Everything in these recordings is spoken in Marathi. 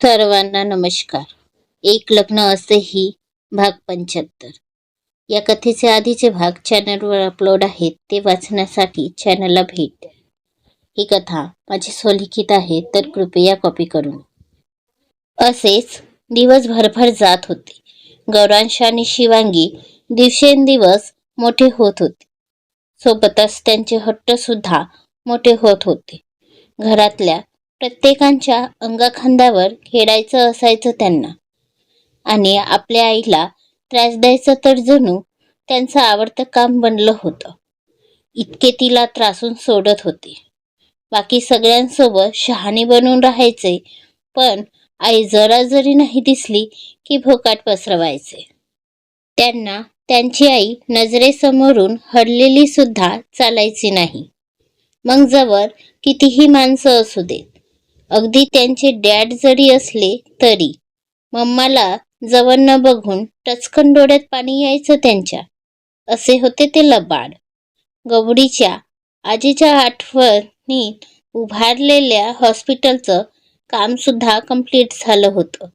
सर्वांना नमस्कार. एक लग्न असेही भाग पंच्याहत्तर. या कथेचे आधीचे भाग चॅनलवर अपलोड आहेत ते वाचण्यासाठी चॅनलला भेट द्या. ही कथा माझी स्वलिखित आहे तर कृपया कॉपी करून असेच दिवस भरभर जात होते. गौरांश आणि शिवांगी दिवसेंदिवस मोठे होत होते. सोबतच त्यांचे हट्ट सुद्धा मोठे होत होते. घरातल्या प्रत्येकांच्या अंगाखांद्यावर खेळायचं असायचं त्यांना. आणि आपल्या आईला त्रास द्यायचं तर जणू त्यांचं आवडतं काम बनलं होतं. इतके तिला त्रासून सोडत होते. बाकी सगळ्यांसोबत शहाणी बनून राहायचे पण आई जरा जरी नाही दिसली की भोकाट पसरवायचे. त्यांना त्यांची आई नजरेसमोरून हडलेली सुद्धा चालायची नाही. मग जवळ कितीही माणसं असू देत अगदी त्यांचे डॅड जरी असले तरी. मम्माला जवळ न बघून टचकन डोळ्यात पाणी यायचं त्यांच्या. असे होते ते लबाड. गवडीच्या आजीच्या आठवणीत उभारलेल्या हॉस्पिटलचं कामसुद्धा कंप्लीट झालं होतं.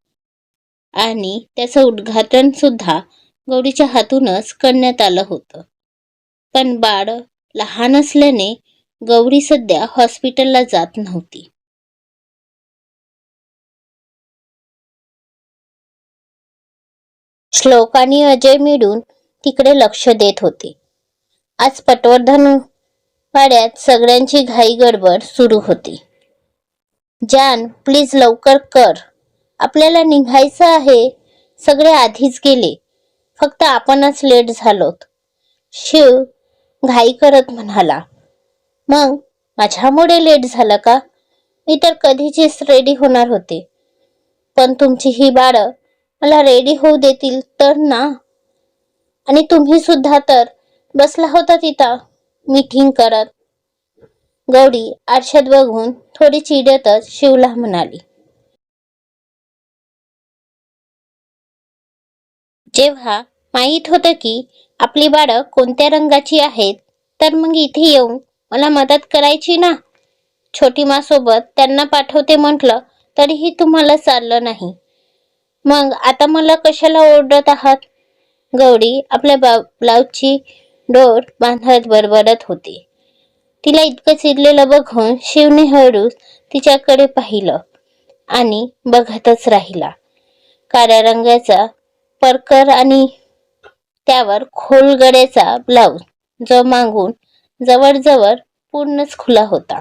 आणि त्याचं उद्घाटनसुद्धा गौरीच्या हातूनच करण्यात आलं होतं. पण बाळ लहान असल्याने गौरी सध्या हॉस्पिटलला जात नव्हती. श्लोक आणि अजय मिळून तिकडे लक्ष देत होते. आज पटवर्धन पाड्यात सगळ्यांची घाई गडबड सुरू होती. जान प्लीज लवकर कर. आपल्याला निघायचं आहे. सगळे आधीच गेले. फक्त आपणच लेट झालोत. शिव घाई करत म्हणाला मग माझ्यामुळे लेट झालं का? मी तर कधीचीच रेडी होणार होते. पण तुमची ही बाळं मला रेडी होऊ देतील तर ना. आणि तुम्ही सुद्धा तर बसला होता तिथं. मीटिंग करत. गौरी आरशात बघून थोडी चिडतच शिवला म्हणाली. जेव्हा माहीत होतं की आपली बाळं कोणत्या रंगाची आहेत तर मग इथे येऊन मला मदत करायची ना? छोटी मासोबत त्यांना पाठवते म्हटलं तरीही तुम्हाला चाललं नाही. मग आता मला कशाला ओरडत आहात? गौरी आपल्या बा ब्लाऊजची डोर बांधत बरबरत होती. तिला इतकं चिडलेलं बघून शिवने हळूच तिच्याकडे पाहिलं आणि बघतच राहिला. काळ्या रंगाचा परकर आणि त्यावर खोल गड्याचा ब्लाऊज जो मागून जवळजवळ पूर्णच खुला होता.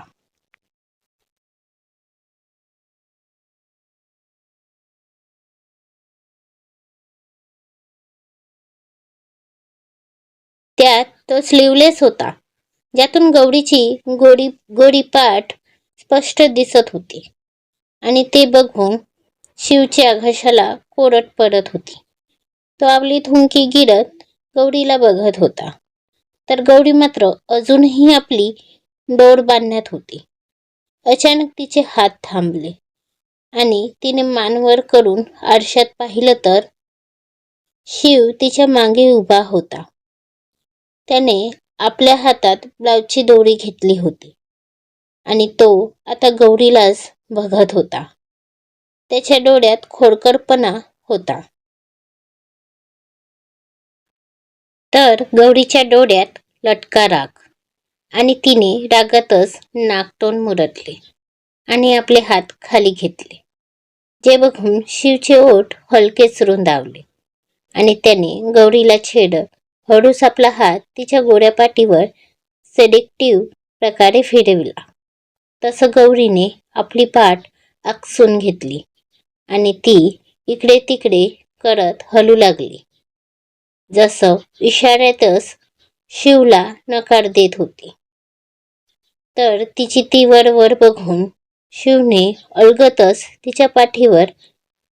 त्यात तो स्लीवलेस होता ज्यातून गौरीची गोडी गोडी पाठ स्पष्ट दिसत होती. आणि ते बघून शिवच्या घशाला कोरट पडत होती. तो आपली थुंकी गिरत गौरीला बघत होता. तर गौरी मात्र अजूनही आपली डोर बांधण्यात होती. अचानक तिचे हात थांबले आणि तिने मानवर करून आरशात पाहिलं तर शिव तिच्यामागे उभा होता. त्याने आपल्या हातात ब्लाऊजची दोरी घेतली होती. आणि तो आता गौरीलाच बघत होता. त्याच्या डोळ्यात खोडकरपणा होता. तर गौरीच्या डोळ्यात लटका राग. आणि तिने रागातच नाकटोन मुरटले आणि आपले हात खाली घेतले. जे बघून शिवचे ओठ हलकेच रुंदावले. आणि त्याने गौरीला छेडत हळूच आपला हात तिच्या गोड्या पाठीवर सेलेक्टिव्ह प्रकारे फिरविला. तसं गौरीने आपली पाठ आकसून घेतली आणि ती इकडे तिकडे करत हलू लागली. जसं इशाऱ्यातच शिवला नकार देत होती. तर तिची ती वर वर बघून शिवने अलगतच तिच्या पाठीवर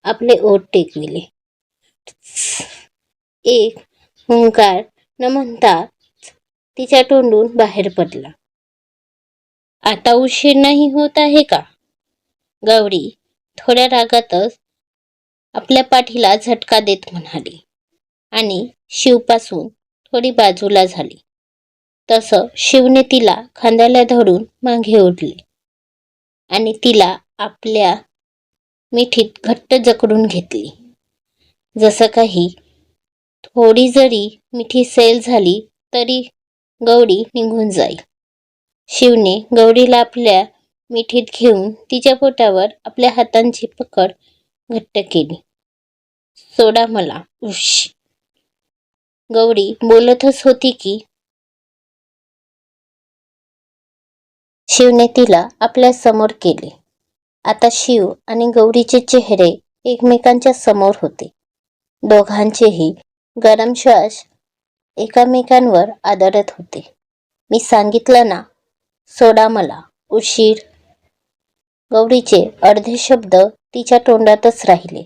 आपले ओठ टेकविले. एक हुंकार न म्हणताच तिच्या तोंडून बाहेर पडला. आता उशीर नाही होत आहे का? गौरी थोड्या रागातच आपल्या पाठीला झटका देत म्हणाली आणि शिवपासून थोडी बाजूला झाली. तसं शिवने तिला खांद्याला धरून मागे ओढले आणि तिला आपल्या मिठीत घट्ट जकडून घेतली. जसं काही होडी जरी मिठी सैल झाली तरी गौडी निघून जाईल शिवने गौडीला आपल्या मिठीत घेऊन तिच्या पोटावर आपल्या हातांची पकड घट्ट केली. सोडा मला उश गौरी बोलतच होती की शिवने तिला आपल्यासमोर केले. आता शिव आणि गौरीचे चेहरे एकमेकांच्या समोर होते. दोघांचेही गरम श्वास एकामेकांवर आदळत होते. मी सांगितलं ना सोडा मला उशीर. गौरीचे अर्धे शब्द तिच्या तोंडातच राहिले.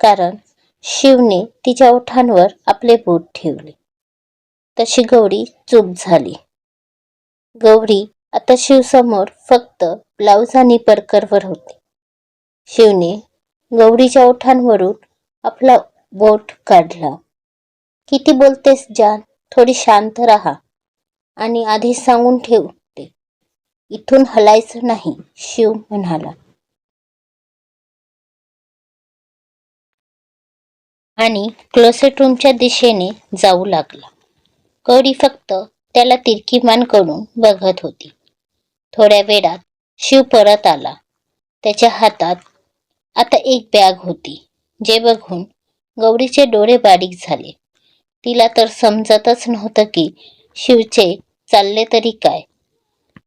कारण शिवने तिच्या ओठांवर आपले बोट ठेवले. तशी गौरी चूप झाली. गौरी आता शिवसमोर फक्त ब्लाऊज आणि परकरवर होती. शिवने गौरीच्या ओठांवरून आपला बोट काढला. किती बोलतेस जान? थोडी शांत राहा. आणि आधी सांगून ठेवते इथून हलायचं नाही शिव म्हणाला. आणि क्लोसेट रूमच्या दिशेने जाऊ लागला. गौरी फक्त त्याला तिरकीमान करून बघत होती. थोड्या वेळात शिव परत आला. त्याच्या हातात आता एक बॅग होती जे बघून गौरीचे डोळे बारीक झाले. तिला तर समजतच नव्हतं की शिवचे चालले तरी काय.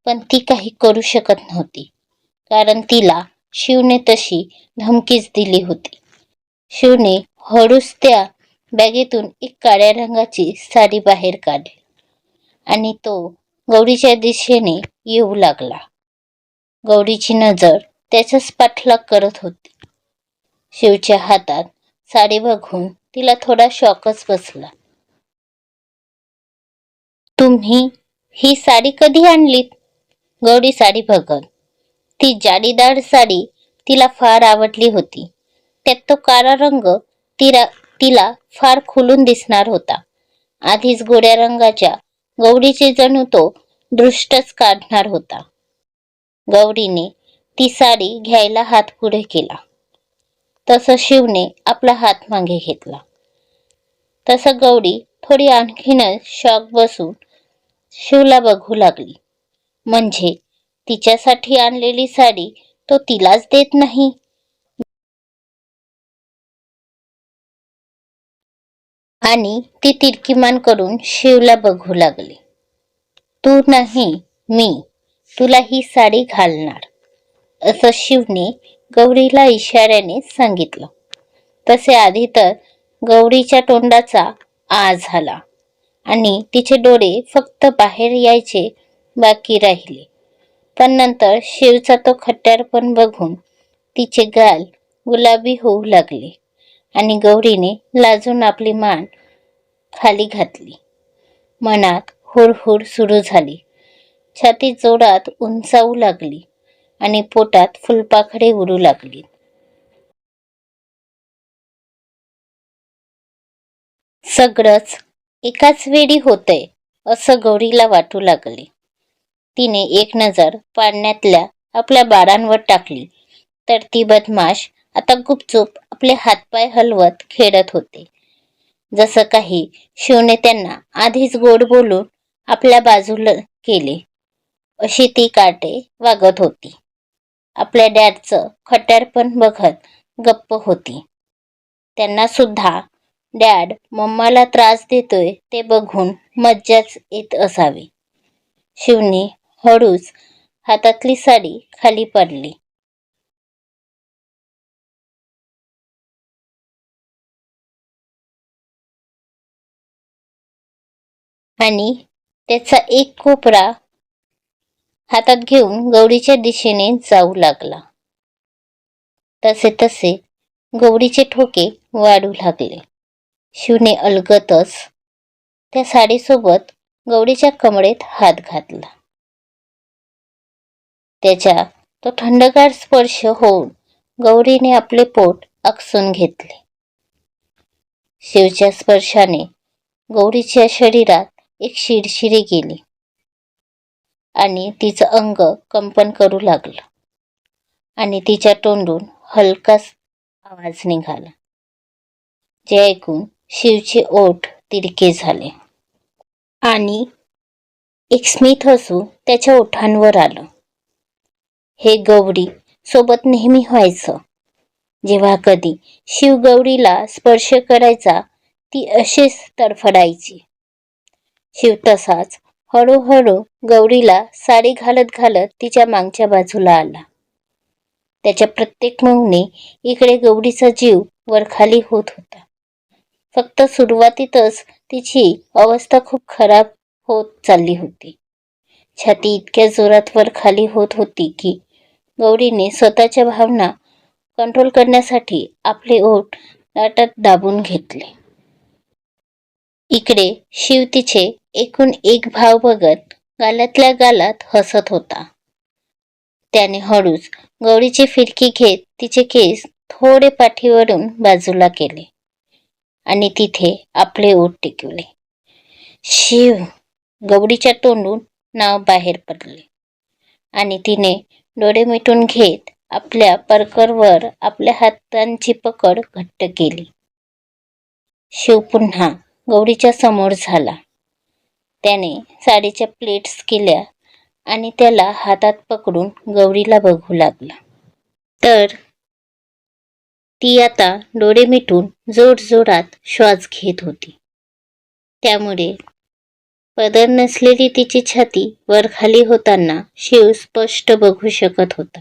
पण ती काही करू शकत नव्हती. कारण तिला शिवने तशी धमकीच दिली होती. शिवने हळूच त्या बॅगेतून एक काळ्या रंगाची साडी बाहेर काढली. आणि तो गौरीच्या दिशेने येऊ लागला. गौरीची नजर त्याचाच पाठलाग करत होती. शिवच्या हातात साडी बघून तिला थोडा शॉकच बसला. तुम्ही ही साडी कधी आणलीत? गौरी साडी बघत ती जाडीदार साडी तिला फार आवडली होती. त्यात तो काळा रंग तिला तिला फार खुलून दिसणार होता. आधीच गोड्या रंगाच्या गौरीचे जणू तो दृष्टच काढणार होता. गौरीने ती साडी घ्यायला हात पुढे केला. तसं शिवने आपला हात मागे घेतला. तसं गौरी थोडी आणखीनच शॉक बसून शिवला बघू लागली. म्हणजे तिच्यासाठी आणलेली साडी तो तिलाच देत नाही. आणि ती तिरकीमान करून शिवला बघू लागली. तू नाही मी तुला ही साडी घालणार असं शिवने गौरीला इशाऱ्याने सांगितलं. तसे आधी तर गौरीच्या तोंडाचा आ झाला. आणि तिचे डोळे फक्त बाहेर यायचे बाकी राहिले. पण नंतर शिवचा तो खट्ट्यारपण बघून तिचे गाल गुलाबी होऊ लागले आणि गौरीने लाजून आपली मान खाली घातली. मनात हुरहुर सुरू झाली. छाती जोरात उंचावू लागली आणि पोटात फुलपाखडे उडू लागली. सगळंच एकाच वेळी होतंय असं गौरीला वाटू लागले. तिने एक नजर पाळण्यातल्या आपल्या बारांवर टाकली. तर ती बदमाश आता गुपचूप आपले हातपाय हलवत खेळत होते. जसं काही शिवने त्यांना आधीच गोड बोलून आपल्या बाजूला केले अशी ती काटे वागत होती. आपल्या डॅडचं खट्यारपण बघत गप्प होती. त्यांना सुद्धा डॅड मम्माला त्रास देतोय ते बघून मज्जाच येत असावी. शिवने हळूच हातातली साडी खाली पडली. आणि त्याचा एक कोपरा हातात घेऊन गौरीच्या दिशेने जाऊ लागला. तसे तसे गौरीचे ठोके वाढू लागले. शिवने अलगतच त्या साडीसोबत गौरीच्या कमळेत हात घातला. त्याच्या तो थंडगार स्पर्श होऊन गौरीने आपले पोट आकसून घेतले. शिवच्या स्पर्शाने गौरीच्या शरीरात एक शिरशिरी गेली आणि तिचं अंग कंपन करू लागलं आणि तिच्या तोंडून हलकाच आवाज निघाला. जे ऐकून शिवचे ओठ तिरके झाले. आणि एक स्मित हसू त्याच्या ओठांवर आलं. हे गौरी सोबत नेहमी व्हायचं. जेव्हा कधी शिव गौरीला स्पर्श करायचा ती अशीच तडफडायची. शिव तसाच हळूहळू गौरीला साडी घालत घालत तिच्या मागच्या बाजूला आला. त्याच्या प्रत्येक मोहने इकडे गौरीचा जीव वरखाली होत होता. फक्त सुरुवातीतच तिची अवस्था खूप खराब होत चालली होती. छाती इतक्या जोरात वर खाली होत होती की गौरीने स्वतःच्या भावना कंट्रोल करण्यासाठी आपले ओठ लाटात दाबून घेतले. इकडे शिव तिचे एकूण एक भाव बघत गालातल्या गालात हसत होता. त्याने हळूच गौरीची फिरकी घेत तिचे केस थोडे पाठीवरून बाजूला केले. आणि तिथे आपले ओठ टिकवले. शिव गवडीच्या तोंडून नाव बाहेर पडले आणि तिने डोळे मिटून घेत आपल्या परकरवर आपल्या हातांची पकड घट्ट केली. शिव पुन्हा गौरीच्या समोर झाला. त्याने साडीच्या प्लेट्स केल्या आणि त्याला हातात पकडून गौरीला बघू लागला. तर ती आता डोळे मिटून जोडजोडात श्वास घेत होती. त्यामुळे पदर नसलेली तिची छाती वरखाली होताना शिव स्पष्ट बघू शकत होता.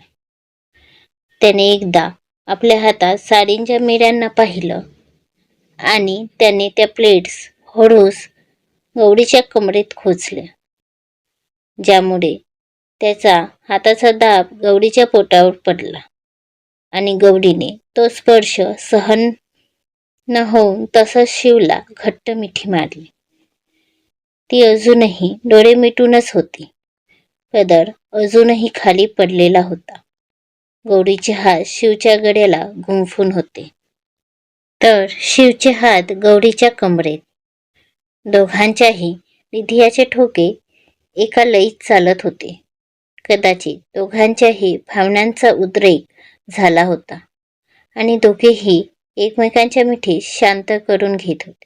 त्याने एकदा आपल्या हातात साडींच्या मिऱ्यांना पाहिलं आणि त्याने त्या प्लेट्स हळूस गौरीच्या कमरेत खोचल्या. ज्यामुळे त्याचा हाताचा दाब गौरीच्या पोटावर पडला आणि गौरीने तो स्पर्श सहन न होऊन तसंच शिवला घट्ट मिठी मारली. ती अजूनही डोळे मिटूनच होती. पदर अजूनही खाली पडलेला होता. गौरीचे हात शिवच्या गड्याला गुंफून होते. तर शिवचे हात गौरीच्या कमरेत. दोघांच्याही निधियाचे ठोके एका लईत चालत होते. कदाचित दोघांच्याही भावनांचा उद्रेक झाला होता. आणि दोघेही एकमेकांच्या मिठीत शांत करून घेत होते.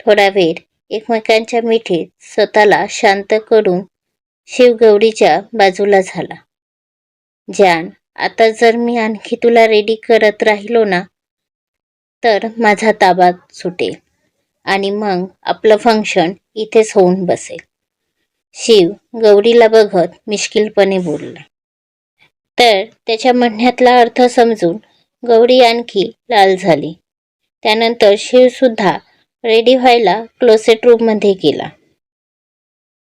थोडा वेळ एकमेकांच्या मिठीत स्वतःला शांत करून शिवगौरीच्या बाजूला झाला. जान आता जर मी आणखी तुला रेडी करत राहिलो ना तर माझा ताबा सुटेल आणि मग आपलं फंक्शन इथेच होऊन बसेल. शिव गौरीला बघत मिश्किलपणे बोलला. तर त्याच्या म्हणण्यातला अर्थ समजून गौरी आणखी लाल झाली. त्यानंतर शिवसुद्धा रेडी व्हायला क्लोसेट रूममध्ये गेला.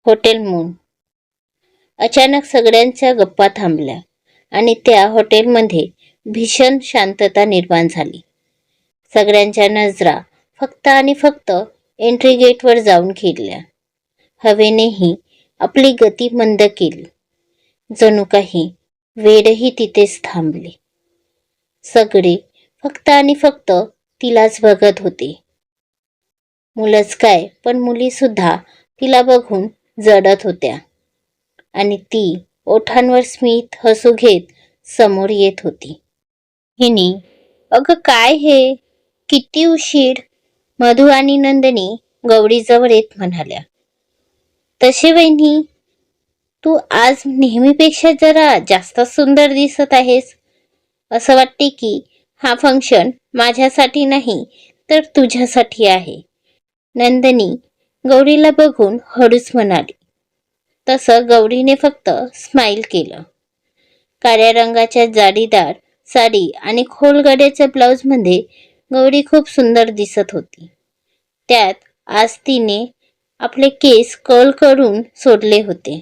Hotel moon. अचानक सगळ्यांच्या गप्पा थांबल्या आणि त्या हॉटेलमध्ये भीषण शांतता निर्माण झाली. सगळ्यांच्या नजरा फक्त आणि फक्त एंट्री गेटवर जाऊन खेळल्या हवेनेही आपली गती मंद केली. जणू काही वेळही तिथेच थांबली. सगळे फक्त आणि फक्त तिलाच बघत होते. मुलंच काय पण मुलीसुद्धा तिला बघून जडत होत्या. आणि ती ओठांवर स्मित हसू घेत समोर येत होती. हिनी अगं काय हे? किती उशीर? मधु आणि नंदिनी गवडीजवळ येत म्हणाल्या. तसे वहिनी तू आज नेहमीपेक्षा जरा जास्त सुंदर दिसत आहेस. असं वाटते की हा फंक्शन माझ्यासाठी नाही तर तुझ्यासाठी आहे. नंदिनी गौरीला बघून हळूच म्हणाली. तसं गौरीने फक्त स्माईल केलं. काळ्या रंगाच्या जाडीदार साडी आणि खोल गड्याच्या ब्लाऊजमध्ये गौरी खूप सुंदर दिसत होती. त्यात आज तिने आपले केस कल करून सोडले होते.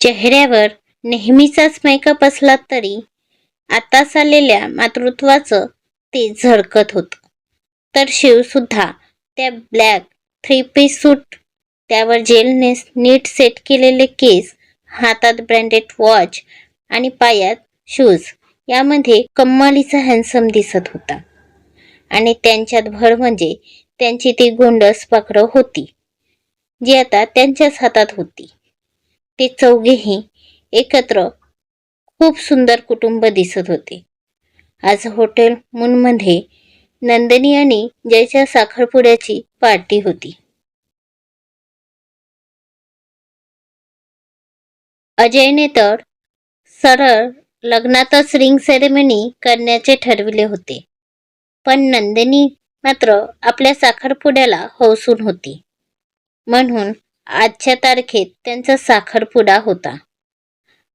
चेहऱ्यावर नेहमीचाच मेकअप असला तरी आताच आलेल्या मातृत्वाचं ते झळकत होतं. तर शिवसुद्धा त्या ब्लॅक थ्री पीस सूट त्यावर जेलने नीट सेट केलेले केस हातात ब्रँडेड वॉच आणि पायात शूज यामध्ये कम्मालीचा हॅन्सम दिसत होता. आणि त्यांच्यात भर म्हणजे त्यांची ती गोंडस पाखरं होती जी आता त्यांच्याच हातात होती. ते चौघेही एकत्र खूप सुंदर कुटुंब दिसत होते. आज हॉटेल मूनमध्ये नंदिनी आणि जयच्या साखरपुड्याची पार्टी होती. अजयने तर सरळ लग्नातच रिंग सेरेमनी करण्याचे ठरविले होते. पण नंदिनी मात्र आपल्या साखरपुड्याला हौसून होती. म्हणून आजच्या तारखेत त्यांचा साखरपुडा होता.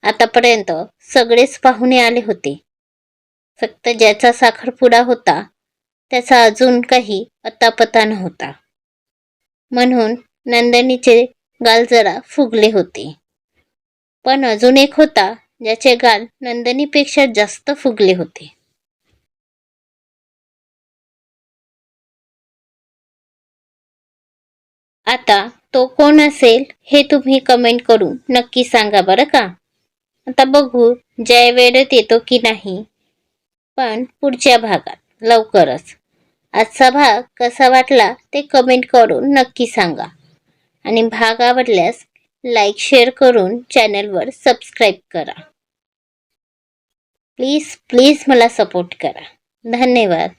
आतापर्यंत सगळेच पाहुणे आले होते. फक्त ज्याचा साखरपुडा होता त्याचा अजून काही अतापता नव्हता. म्हणून नंदिनीचे गाल जरा फुगले होते. पण अजून एक होता ज्याचे गाल नंदिनीपेक्षा जास्त फुगले होते. आता तो कोण असेल हे तुम्ही कमेंट करून नक्की सांगा बरं का? आता बघू जय वेळेत येतो की नाही. पण पुढच्या भागात लवकरच. आजचा भाग कसा वाटला ते कमेंट करून नक्की सांगा. आणि भाग आवडल्यास लाईक शेअर करून चॅनलवर सबस्क्राईब करा. प्लीज प्लीज मला सपोर्ट करा. धन्यवाद.